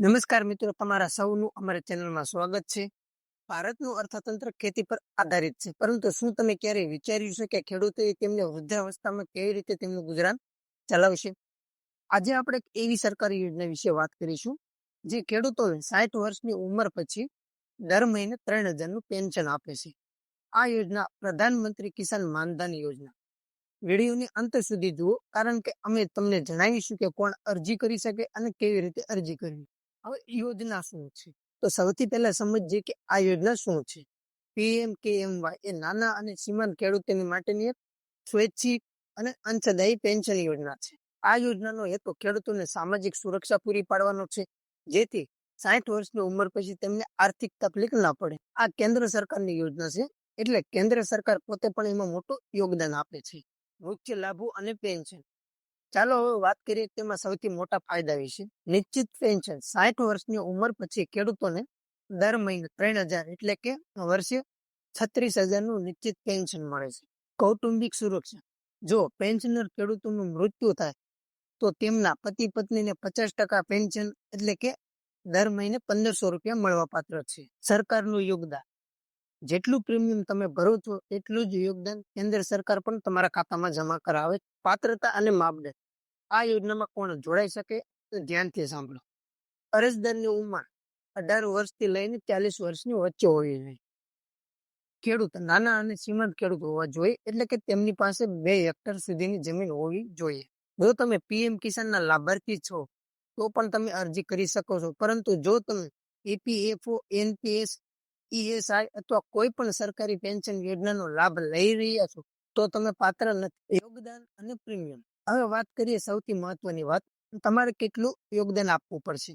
નમસ્કાર મિત્રો, તમારા સૌનું અમારી ચેનલમાં સ્વાગત છે. ભારતનું અર્થતંત્ર ખેતી પર આધારિત છે. પરંતુ શું તમે ક્યારેય વિચાર્યું છે કે ખેડૂતોએ તેમને વૃદ્ધાવસ્થામાં કેવી રીતે તેમનું ગુજરાન ચલાવશે? આજે આપણે એવી સરકારી યોજના વિશે વાત કરીશું, જે ખેડૂતોને સાઠ વર્ષની ઉંમર પછી દર મહિને ત્રણ હજારનું પેન્શન આપે છે. આ યોજના પ્રધાનમંત્રી કિસાન માનધન યોજના. વિડીયોની અંત સુધી જુઓ, કારણ કે અમે તમને જણાવીશું કે કોણ અરજી કરી શકે અને કેવી રીતે અરજી કરવી. યોજના શું છે? તો સૌથી પહેલા સમજીએ કે આ યોજના શું છે? પીએમ, કેએમવાય એ નાના અને સીમાંત ખેડૂતોની માટેની એક સ્વૈચ્છિક અને અંશદાયી પેન્શન યોજના છે. આ યોજનાનો હેતુ ખેડૂતોને સામાજિક સુરક્ષા પૂરી પાડવાનો છે, જેથી સાઠ વર્ષની ઉંમર પછી તેમને આર્થિક તકલીફ ના પડે. આ કેન્દ્ર સરકારની યોજના છે, એટલે કેન્દ્ર સરકાર પોતે પણ એમાં મોટું યોગદાન આપે છે. મુખ્ય લાભો અને પેન્શન. ચાલો હવે વાત કરીએ તેમાં સૌથી મોટા ફાયદા વિશે. નિશ્ચિત પેન્શન સાઠ વર્ષની ઉંમર પછી ખેડૂતોને દર મહિને ત્રણ હજાર એટલે કે વર્ષે છત્રીસ હજારનું નિશ્ચિત પેન્શન મળે છે. કૌટુંબિક સુરક્ષા. જો પેન્શનર ખેડૂતોનું મૃત્યુ થાય, તો તેમના પતિ પત્નીને પચાસ ટકા પેન્શન એટલે કે દર મહિને પંદરસો રૂપિયા મળવા પાત્ર છે. સરકારનું યોગદાન. જેટલું પ્રીમિયમ તમે ભરો છો, એટલું જ યોગદાન કેન્દ્ર સરકાર પણ તમારા ખાતામાં જમા કરાવે. પાત્રતા અને માપદંડ. આ યોજનામાં કોણ જોડાઈ શકે? ધ્યાનથી સાંભળો. અરજદારની ઉંમર અઢાર વર્ષથી લઈને ચાલીસ વર્ષની વચ્ચે હોવી જોઈએ. ખેડૂત નાના અને સીમાંત ખેડૂત હોવા જોઈએ, એટલે કે તેમની પાસે બે હેક્ટર સુધીની જમીન હોવી જોઈએ. જો તમે પીએમ કિસાનના લાભાર્થી છો, તો પણ તમે અરજી કરી શકો છો. પરંતુ જો તમે ઈપીએફઓ એનપીએસ, ઈએસઆઈ અથવા કોઈ પણ સરકારી પેન્શન યોજનાનો લાભ લઈ રહ્યા છો, તો તમે પાત્ર નથી. યોગદાન અને પ્રીમિયમ. હવે વાત કરીએ સૌથી મહત્વની વાત. તમારે કેટલું યોગદાન આપવું પડશે?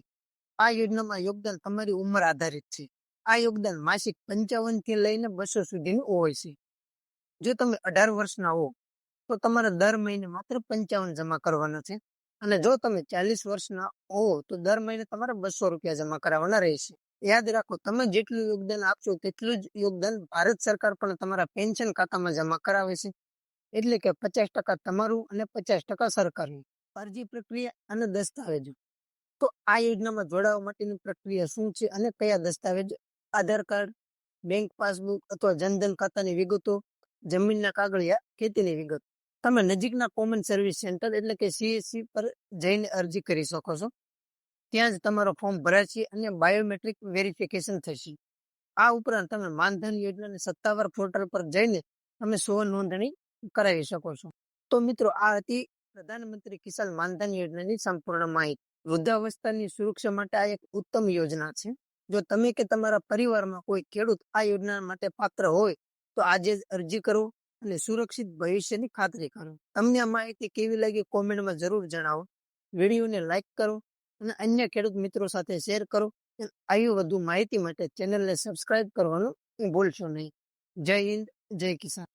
આ યોજનામાં યોગદાન તમારી ઉંમર આધારિત છે. આ યોગદાન માસિક પંચાવનથી લઈને બસો સુધીનું હોય છે. જો તમે અઢાર વર્ષના હો, તો તમારે દર મહિને માત્ર પંચાવન જમા કરવાના છે. અને જો તમે ચાલીસ વર્ષના હો, તો દર મહિને તમારે બસો રૂપિયા જમા કરાવવાના રહેશે. યાદ રાખો, તમે જેટલું યોગદાન આપશો, તેટલું જ યોગદાન ભારત સરકાર પણ તમારા પેન્શન ખાતામાં જમા કરાવે છે. એટલે કે પચાસ ટકા તમારું અને પચાસ ટકા સરકારનું. અરજી પ્રક્રિયા અને દસ્તાવેજો. તો આ યોજનામાં જોડાવા માટેની પ્રક્રિયા શું છે અને કયા દસ્તાવેજ? આધાર કાર્ડ, બેંક પાસબુક અથવા જનધન ખાતાની વિગતો, જમીનના કાગળિયા ખેતીની વિગત. તમે નજીકના કોમન સર્વિસ સેન્ટર એટલે કે સીએસસી પર જઈને અરજી કરી શકો છો. ત્યાં જ તમારો ફોર્મ ભરાશે અને બાયોમેટ્રિક વેરિફિકેશન થશે. આ ઉપરાંત તમે માનધન યોજનાની સત્તાવાર પોર્ટલ પર જઈને તમે સ્વ નોંધણી કરાવી શકો છો. તો મિત્રો, આ હતી પ્રધાનમંત્રી કિસાન માનધન યોજનાની સંપૂર્ણ માહિતી. વૃદ્ધાવસ્થાની સુરક્ષા માટે આ એક ઉત્તમ યોજના છે. જો તમે કે તમારા પરિવારમાં કોઈ ખેડૂત આ યોજના માટે પાત્ર હોય, તો આજે જ અરજી કરો અને સુરક્ષિત ભવિષ્યની ખાતરી કરો. તમને આ માહિતી કેવી લાગી કોમેન્ટમાં જરૂર જણાવો. વિડીયોને લાઈક કરો અને અન્ય ખેડૂત મિત્રો સાથે શેર કરો. આવી વધુ માહિતી માટે ચેનલને સબસ્ક્રાઇબ કરવાનું ભૂલશો નહીં. જય હિન્દ, જય કિસાન.